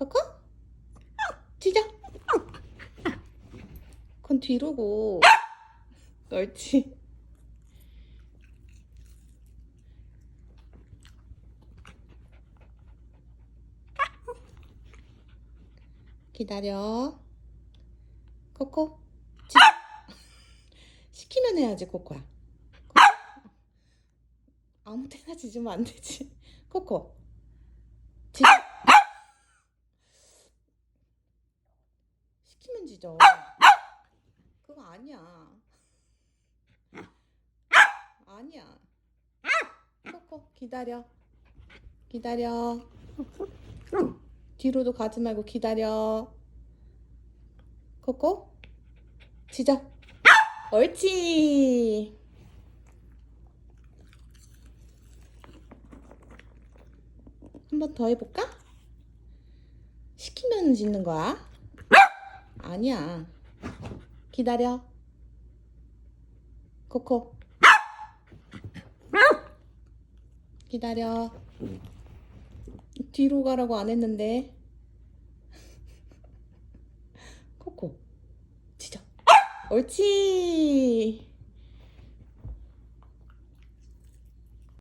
코코? 짖어. 그건 뒤로고. 옳지. 기다려. 코코. 짖어. 시키면 해야지, 코코야. 코코. 아무 때나 짖으면 안 되지. 코코. 짖 어. 시키면 짖어. 그거 아니야. 아니야. 코코 기다려. 기다려. 뒤로도 가지 말고 기다려. 코코 짖어. 옳지. 한 번 더 해볼까? 시키면 짖는 거야. 아니야. 기다려. 코코. 기다려. 뒤로 가라고 안 했는데. 코코. 짖어. 옳지.